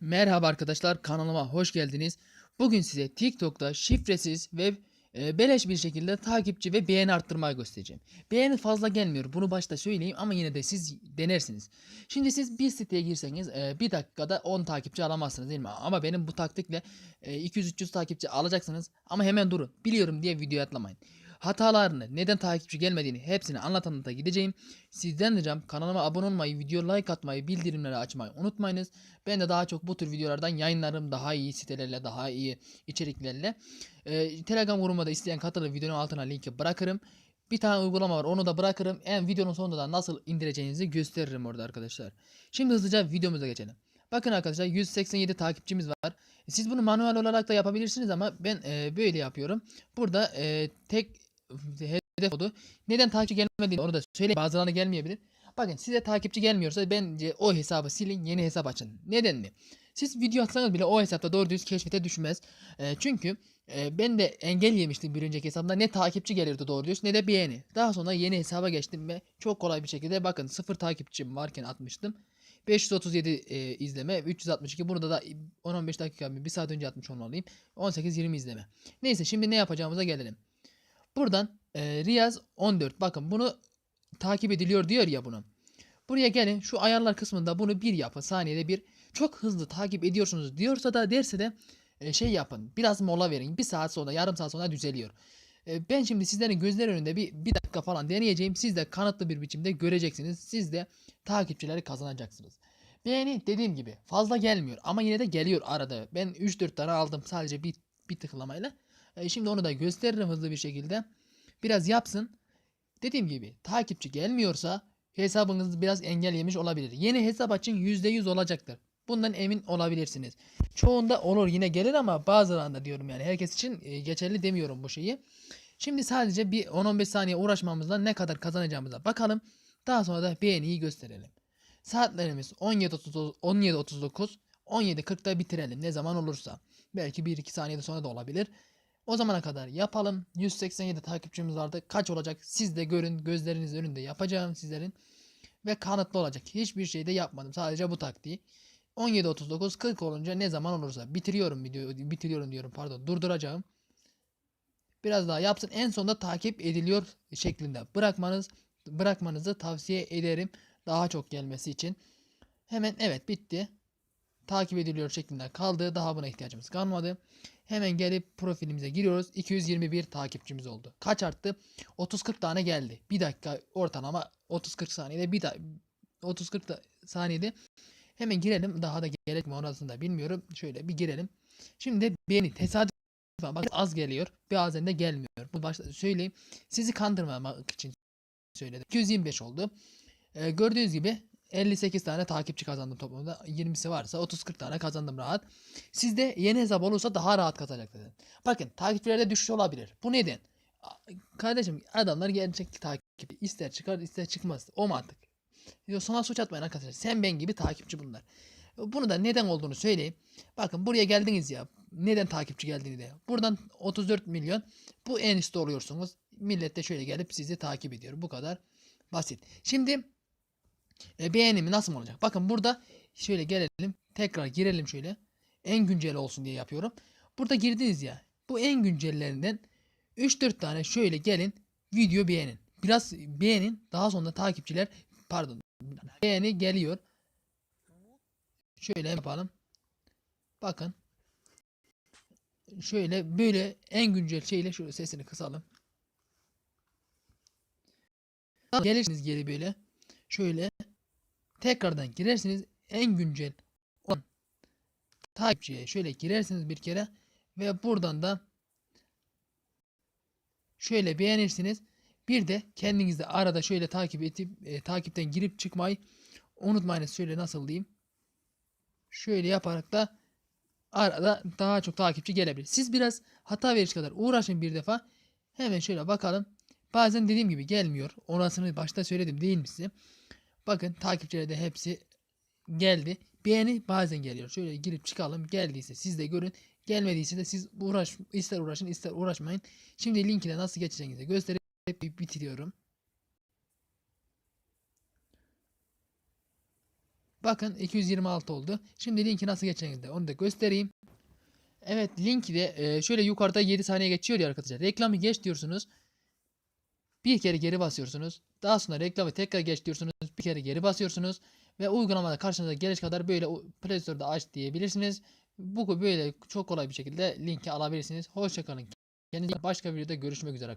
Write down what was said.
Merhaba arkadaşlar kanalıma hoş geldiniz. Bugün size TikTok'ta şifresiz ve e, beleş bir şekilde takipçi ve beğeni arttırmayı göstereceğim. Beğeni fazla gelmiyor bunu başta söyleyeyim ama yine de siz denersiniz. Şimdi siz bir siteye girseniz e, bir dakikada 10 takipçi alamazsınız değil mi? Ama benim bu taktikle e, 200-300 takipçi alacaksınız ama hemen durun biliyorum diye videoya atlamayın. Hatalarını, neden takipçi gelmediğini hepsini anlatan gideceğim. Sizden ricam kanalıma abone olmayı, video like atmayı, bildirimleri açmayı unutmayınız. Ben de daha çok bu tür videolardan yayınlarım daha iyi sitelerle, daha iyi içeriklerle. Ee, Telegram grubuma da isteyen katılır videonun altına linki bırakırım. Bir tane uygulama var onu da bırakırım. En videonun sonunda da nasıl indireceğinizi gösteririm orada arkadaşlar. Şimdi hızlıca videomuza geçelim. Bakın arkadaşlar 187 takipçimiz var. Siz bunu manuel olarak da yapabilirsiniz ama ben e, böyle yapıyorum. Burada e, tek hedef kodu. Neden takipçi gelmediğini onu da söyleyeyim. Bazılarına gelmeyebilir. Bakın size takipçi gelmiyorsa bence o hesabı silin yeni hesap açın. Neden mi? Siz video atsanız bile o hesapta doğru düz keşfete düşmez. E, çünkü e, ben de engel yemiştim bir önceki hesabımda. Ne takipçi gelirdi doğru düz ne de beğeni. Daha sonra yeni hesaba geçtim ve çok kolay bir şekilde bakın sıfır takipçim varken atmıştım. 537 e, izleme, 362 burada da 10-15 dakika bir saat önce atmış olmalıyım. 18-20 izleme. Neyse şimdi ne yapacağımıza gelelim. Buradan e, Riyaz 14 bakın bunu takip ediliyor diyor ya bunu. Buraya gelin şu ayarlar kısmında bunu bir yapın saniyede bir çok hızlı takip ediyorsunuz diyorsa da derse de e, şey yapın biraz mola verin bir saat sonra yarım saat sonra düzeliyor. E, ben şimdi sizlerin gözler önünde bir, bir dakika falan deneyeceğim siz de kanıtlı bir biçimde göreceksiniz siz de takipçileri kazanacaksınız. Beğeni dediğim gibi fazla gelmiyor ama yine de geliyor arada. Ben 3-4 tane aldım sadece bir, bir tıklamayla. E, şimdi onu da gösteririm hızlı bir şekilde. Biraz yapsın. Dediğim gibi takipçi gelmiyorsa hesabınız biraz engel yemiş olabilir. Yeni hesap açın %100 olacaktır. Bundan emin olabilirsiniz. Çoğunda olur yine gelir ama bazılarında diyorum yani herkes için e, geçerli demiyorum bu şeyi. Şimdi sadece bir 10-15 saniye uğraşmamızla ne kadar kazanacağımıza bakalım. Daha sonra da beğeniyi gösterelim. Saatlerimiz 17.39 17.39 17.40'da bitirelim ne zaman olursa. Belki 1-2 saniyede sonra da olabilir. O zamana kadar yapalım. 187 takipçimiz vardı. Kaç olacak? Siz de görün. Gözleriniz önünde yapacağım sizlerin. Ve kanıtlı olacak. Hiçbir şey de yapmadım. Sadece bu taktiği. 17.39 40 olunca ne zaman olursa bitiriyorum videoyu. Bitiriyorum diyorum pardon. Durduracağım. Biraz daha yapsın. En sonunda takip ediliyor şeklinde bırakmanız bırakmanızı tavsiye ederim. Daha çok gelmesi için. Hemen evet bitti. Takip ediliyor şeklinde kaldı. Daha buna ihtiyacımız kalmadı. Hemen gelip profilimize giriyoruz. 221 takipçimiz oldu. Kaç arttı? 30-40 tane geldi. Bir dakika ortalama 30-40 saniyede bir da 30-40 saniyede hemen girelim. Daha da gerek mi orasını da bilmiyorum. Şöyle bir girelim. Şimdi beğeni tesadüf bak az geliyor. Bazen de gelmiyor. Bu başta söyleyeyim. Sizi kandırmamak için söyledim. 225 oldu. Ee, gördüğünüz gibi 58 tane takipçi kazandım toplamda. 20'si varsa 30-40 tane kazandım rahat. Sizde yeni hesap olursa daha rahat kazanacaksınız. Bakın takipçilerde düşüş olabilir. Bu neden? Kardeşim adamlar gerçek takip ister çıkar ister çıkmaz. O mantık. Yo, sana suç atmayın arkadaşlar. Sen ben gibi takipçi bunlar. Bunu da neden olduğunu söyleyeyim. Bakın buraya geldiniz ya. Neden takipçi geldiğini de. Buradan 34 milyon. Bu en üstte oluyorsunuz. Millet de şöyle gelip sizi takip ediyor. Bu kadar basit. Şimdi e, beğenimi nasıl olacak? Bakın burada şöyle gelelim. Tekrar girelim şöyle. En güncel olsun diye yapıyorum. Burada girdiniz ya. Bu en güncellerinden 3-4 tane şöyle gelin. Video beğenin. Biraz beğenin. Daha sonra takipçiler pardon beğeni geliyor. Şöyle yapalım. Bakın. Şöyle böyle en güncel şeyle şöyle sesini kısalım. Gelirsiniz geri böyle. Şöyle tekrardan girersiniz en güncel olan takipçiye şöyle girersiniz bir kere ve buradan da şöyle beğenirsiniz. Bir de kendinizde arada şöyle takip edip e, takipten girip çıkmayı unutmayınız. Şöyle nasıl diyeyim? Şöyle yaparak da arada daha çok takipçi gelebilir. Siz biraz hata veriş kadar uğraşın bir defa. Hemen şöyle bakalım. Bazen dediğim gibi gelmiyor. Orasını başta söyledim değil mi size? Bakın takipçilerde hepsi geldi. Beğeni bazen geliyor. Şöyle girip çıkalım. Geldiyse siz de görün. Gelmediyse de siz uğraş ister uğraşın ister uğraşmayın. Şimdi linkine nasıl geçeceğinizi gösterip bitiriyorum. Bakın 226 oldu. Şimdi linki nasıl geçeceğini de onu da göstereyim. Evet linki de e, şöyle yukarıda 7 saniye geçiyor ya arkadaşlar. Reklamı geç diyorsunuz. Bir kere geri basıyorsunuz. Daha sonra reklamı tekrar geç diyorsunuz. Bir kere geri basıyorsunuz. Ve uygulamada karşınıza geliş kadar böyle Play Store'da aç diyebilirsiniz. Bu böyle çok kolay bir şekilde linki alabilirsiniz. Hoşçakalın. Kendinize başka bir videoda görüşmek üzere.